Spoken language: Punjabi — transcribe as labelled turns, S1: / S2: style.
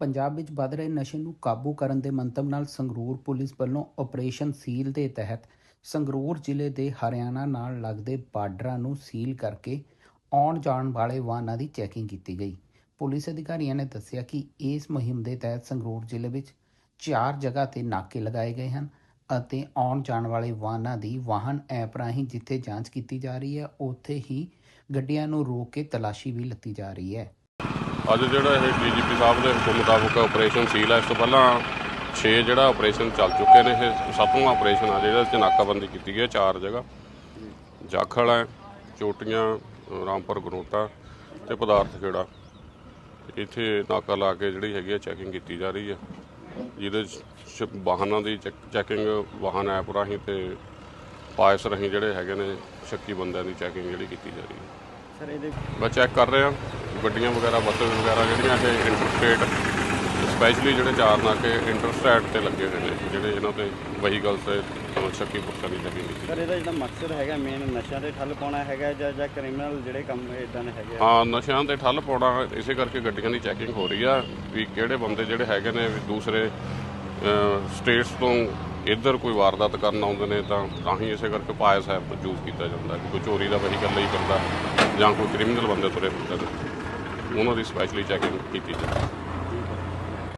S1: ਪੰਜਾਬ ਵਿੱਚ ਵੱਧ ਰਹੇ ਨਸ਼ੇ ਨੂੰ ਕਾਬੂ ਕਰਨ ਦੇ ਮੰਤਵ ਨਾਲ ਸੰਗਰੂਰ ਪੁਲਿਸ ਵੱਲੋਂ ਆਪਰੇਸ਼ਨ ਸੀਲ ਦੇ ਤਹਿਤ ਸੰਗਰੂਰ ਜ਼ਿਲ੍ਹੇ ਦੇ ਹਰਿਆਣਾ ਨਾਲ ਲੱਗਦੇ ਬਾਰਡਰਾਂ ਨੂੰ ਸੀਲ ਕਰਕੇ ਆਉਣ ਜਾਣ ਵਾਲੇ ਵਾਹਨਾਂ ਦੀ ਚੈਕਿੰਗ ਕੀਤੀ ਗਈ। ਪੁਲਿਸ ਅਧਿਕਾਰੀਆਂ ਨੇ ਦੱਸਿਆ ਕਿ ਇਸ ਮੁਹਿੰਮ ਦੇ ਤਹਿਤ ਸੰਗਰੂਰ ਜ਼ਿਲ੍ਹੇ ਵਿੱਚ ਚਾਰ ਜਗ੍ਹਾ ਤੇ ਨਾਕੇ ਲਗਾਏ ਗਏ ਹਨ ਅਤੇ ਆਉਣ ਜਾਣ ਵਾਲੇ ਵਾਹਨਾਂ ਦੀ ਵਾਹਨ ਐਪ ਰਾਹੀਂ ਜਿੱਥੇ ਜਾਂਚ ਕੀਤੀ ਜਾ ਰਹੀ ਹੈ, ਉੱਥੇ ਹੀ ਗੱਡੀਆਂ ਨੂੰ ਰੋਕ ਕੇ ਤਲਾਸ਼ੀ ਵੀ ਲਿੱਤੀ ਜਾ ਰਹੀ ਹੈ।
S2: ਅੱਜ ਜਿਹੜਾ ਇਹ ਡੀਜੀਪੀ ਸਾਹਿਬ ਦੇ ਹੁਕਮ ਮੁਤਾਬਕ ਆਪਰੇਸ਼ਨ ਸੀਲ ਹੈ ਇਸ ਤੋਂ ਪਹਿਲਾਂ 6 ਜਿਹੜਾ ਆਪਰੇਸ਼ਨ ਚੱਲ ਚੁੱਕੇ ਨੇ ਇਹ ਸੱਤਵਾਂ ਆਪਰੇਸ਼ਨ ਆ ਜਿਹੜਾ ਚ ਨਾਕਾਬੰਦੀ ਕੀਤੀ ਗਈ ਹੈ ਚਾਰ ਜਗ੍ਹਾ। ਜਾਖਲ ਹੈ ਚੋਟੀਆਂ ਰਾਮਪੁਰ ਗਰੋਟਾ ਤੇ ਪਦਾਰਥ ਖੇੜਾ। ਇੱਥੇ ਨਾਕਾ ਲਾ ਕੇ ਜਿਹੜੀ ਹੈਗੀ ਹੈ ਚੈਕਿੰਗ ਕੀਤੀ ਜਾ ਰਹੀ ਹੈ। ਜਿਹਦੇ ਵਾਹਨਾਂ ਦੀ ਚੈਕਿੰਗ ਵਾਹਨ ਐਪ ਰਾਹੀਂ ਤੇ ਪਾਇਸ ਰਾਹੀਂ ਜਿਹੜੇ ਹੈਗੇ ਨੇ ਸ਼ੱਕੀ ਬੰਦਿਆਂ ਦੀ ਚੈਕਿੰਗ ਜਿਹੜੀ ਕੀਤੀ ਜਾ ਰਹੀ ਹੈ।
S3: ਸਰ ਇਹਦੇ
S2: ਮੈਂ ਚੈੱਕ ਕਰ ਰਿਹਾ। ਗੱਡੀਆਂ ਵਗੈਰਾ ਬੱਸ ਵਗੈਰਾ ਜਿਹੜੀਆਂ ਇਹ ਇੰਟਰਸਟੇਟ ਸਪੈਸ਼ਲੀ ਜਿਹੜੇ ਚਾਰ ਨਾਕੇ ਇੰਟਰਸਟੇਟ ਤੇ ਲੱਗੇ ਹੋਏ ਨੇ ਜਿਹੜੇ ਇਹਨਾਂ ਤੇ ਵਹੀਕਲਸ ਤੇ ਸ਼ੱਕੀ ਦੀ ਚੈਕਿੰਗ ਕੀਤੀ
S3: ਸਰ ਇਹਦਾ ਜਿਹੜਾ ਮਕਸਦ ਹੈਗਾ ਮੇਨ ਨਸ਼ਿਆਂ ਤੇ ਠੱਲ ਪਾਉਣਾ ਹੈਗਾ ਜਾਂ ਜਾਂ ਕ੍ਰਿਮੀਨਲ ਜਿਹੜੇ ਕੰਮ ਇਦਾਂ ਦੇ ਹੈਗੇ
S2: ਹਾਂ ਨਸ਼ਿਆਂ ਤੇ ਠੱਲ ਪਾਉਣਾ ਇਸੇ ਕਰਕੇ ਗੱਡੀਆਂ ਦੀ ਚੈਕਿੰਗ ਹੋ ਰਹੀ ਆ ਵੀ ਕਿਹੜੇ ਬੰਦੇ ਜਿਹੜੇ ਹੈਗੇ ਨੇ ਦੂਸਰੇ ਸਟੇਟਸ ਤੋਂ ਇੱਧਰ ਕੋਈ ਵਾਰਦਾਤ ਕਰਨ ਆਉਂਦੇ ਨੇ ਤਾਂ ਤਾਂ ਹੀ ਇਸੇ ਕਰਕੇ ਪਾਇਸ ਐਪ ਯੂਜ਼ ਕੀਤਾ ਜਾਂਦਾ ਕਿ ਕੋਈ ਚੋਰੀ ਦਾ ਵਹੀਕਲ ਲਈ ਕਰਦਾ ਜਾਂ ਕੋਈ ਕ੍ਰਿਮੀਨਲ ਬੰਦੇ ਤੁਰੇ ਫਿਰਦੇ ਨੇ। ਉਹਨਾਂ ਦੀ ਸਪੈਸ਼ਲੀ ਚੈਕਿੰਗ ਕੀਤੀ ਜਾਵੇ।